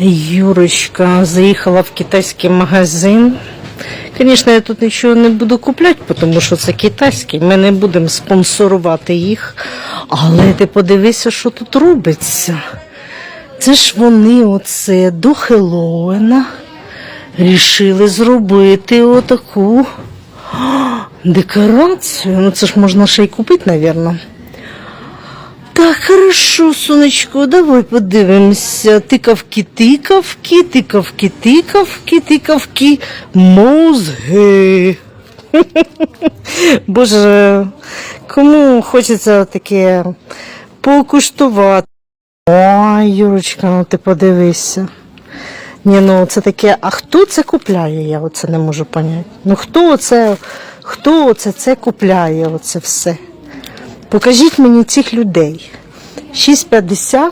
Юрочка заїхала в китайський магазин. Звісно, я тут нічого не буду купляти, тому що це китайський. Ми не будемо спонсорувати їх. Але ти подивися, що тут робиться. Це ж вони оце до Хеллоуіна рішили зробити отаку декорацію. Ну це ж можна ще й купити, мабуть. Так, хорошо, сонечко, давай подивимося. Тикавки, тикавки, тикавки, тикавки, тикавки, мозги. Боже, кому хочеться таке покуштувати. Ой, Юрочка, ну ти подивися. Ні, ну це таке, а хто це купляє? Я оце не можу поняти. Ну хто оце, хто оце це купляє, оце все? Покажіть мені цих людей. 6,50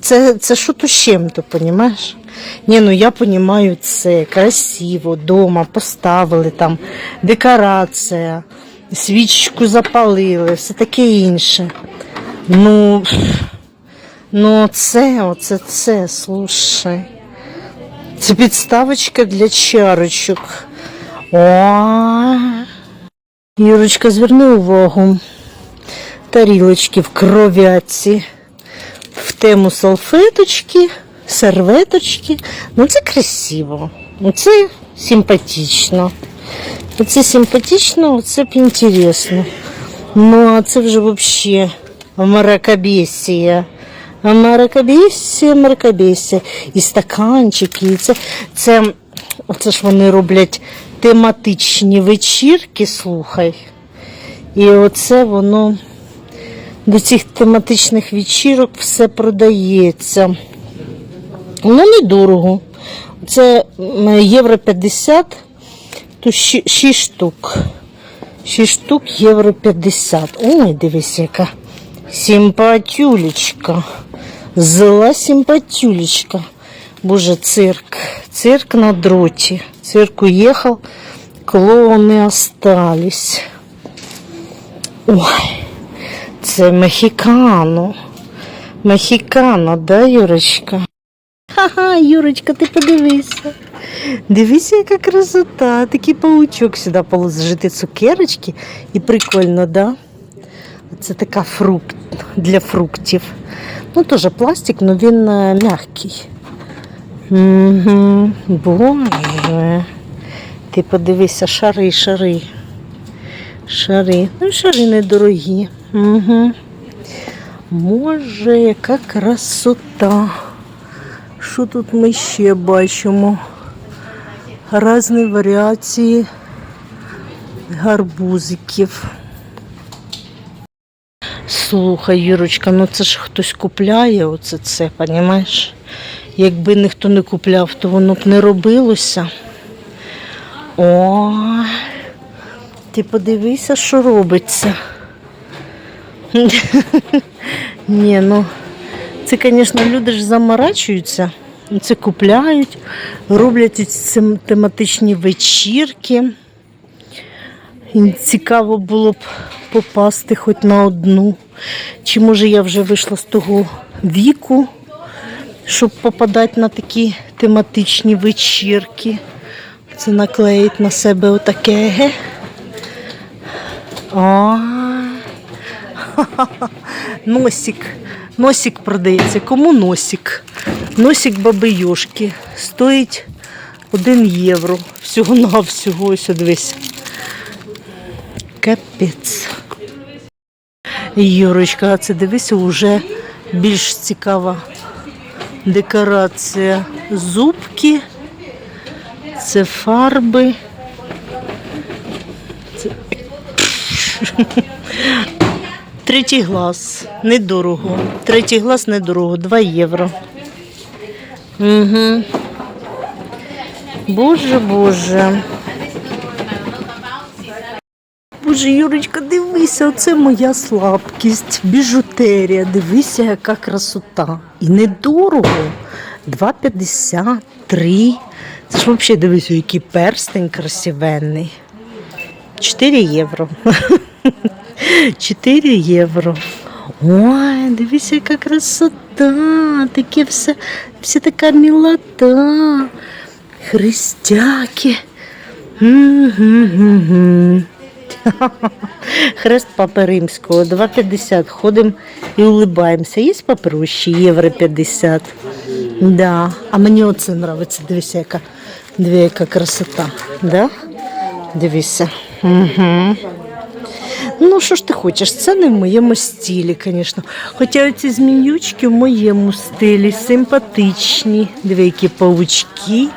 це, це що то чим-то, понімаєш? Ні, ну я розумію, це красиво, дома поставили там декорація, свічку запалили, все таке інше. Ну, ну це, оце це, слушай. Це підставочка для чарочок. О, Юрочка, зверни увагу. Тарілочки в кров'яці, в тему салфеточки, серветочки. Ну це красиво. Ну це симпатично. Оце симпатично, оце б інтересно. Ну, а це вже взагалі маракабесія. Маракабесія, маракабесія. І стаканчики. І це, це, оце ж вони роблять тематичні вечірки, слухай. І оце воно до цих тематичних вечірок все продається. Ну, недорого. Це євро 50, то 6 штук. 6 штук євро 50. Ой, дивись, яка симпатюлечка. Зла симпатюлечка. Боже, цирк. Цирк на дроте. Цирк уехал, клоуны остались. Ой, це мехікано. Мехікано, да, Юрочка? Ха-ха, Юрочка, ти подивися. Дивися, яка красота. Такий паучок сюди положити цукерочки. І прикольно, да? Це така фрукт для фруктів. Ну, теж пластик, але він е, м'який. Угу. Боже. Ти подивися, шари, шари. Шари. Ну, шари недорогі. Угу. Може, яка красота. Що тут ми ще бачимо? Різні варіації гарбузиків. Слухай, Юрочка, ну це ж хтось купляє оце це, понімаєш? Якби ніхто не купляв, то воно б не робилося. О, ти подивися, що робиться. Ні, ну це, звісно, люди ж заморачуються, це купляють, роблять ці тематичні вечірки. Цікаво було б попасти хоч на одну. Чи може я вже вийшла з того віку, щоб попадати на такі тематичні вечірки. Це наклеїть на себе отаке. ге. Носик. Носик продається. Кому носик? Носик баби Йошки. Стоїть 1 євро. Всього-навсього. Ось дивись. Капець. Юрочка, а це дивися, вже більш цікава декорація. Зубки. Це фарби. Це... Третій глаз. Недорого. Третій глаз недорого. 2 євро. Угу. Боже, боже. Боже, Юрочка, дивися, оце моя слабкість. Біжутерія. Дивися, яка красота. І недорого. 2,50, 3. Це ж взагалі дивися, який перстень красивенний. 4 євро. 4 євро. Ой, дивися, яка красота. таке все, все така мілота. Христяки. Хрест Папи Римського, 2,50. Ходимо і улибаємося. Є папирущі, євро 50. Да. А мені оце подобається. Дивися, яка, яка красота. Да? Дивися. Угу. Ну, що ж ти хочеш? Це не в моєму стилі, звісно. Хоча ці зміючки в моєму стилі симпатичні. Диви, які паучки.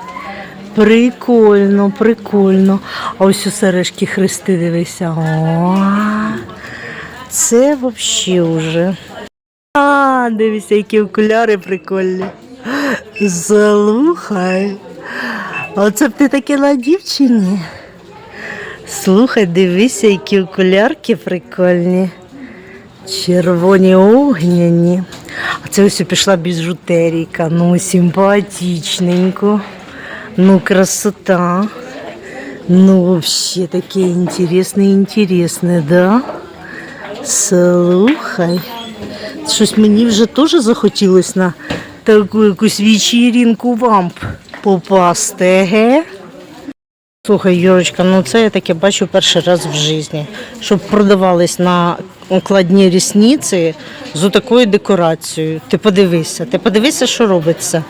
Прикольно, прикольно. А ось у сережки хрести дивися. О, це взагалі вже. А, дивися, які окуляри прикольні. Слухай. Оце б ти таке на дівчині. Слухай, дивися, які окулярки прикольні. Червоні огняні. А це ось пішла біжутерійка. Ну, симпатичненько. Ну, красота. Ну, вообще такие интересные, интересные, да? Слухай. Щось мені вже теж захотілося на таку якусь вечірінку вамп попасти, еге? Слухай, Юрочка, ну це я таке бачу перший раз в житті. Щоб продавались на укладні рісниці з такою декорацією. Ти подивися, ти подивися, що робиться.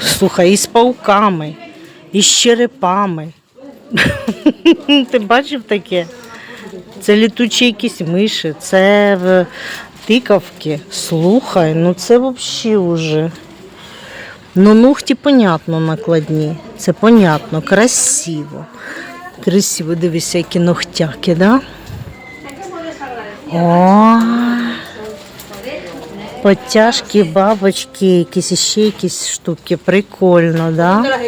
Слухай, і з пауками, і з черепами. Ти бачив таке? Це літучі якісь миші, це тикавки. Слухай, ну це взагалі вже. Ну, ногті, понятно, накладні. Це понятно, красиво. Красиво, дивися, які ногтяки, да? О, Потяжки, бабочки, якісь ще якісь штуки. Прикольно, да?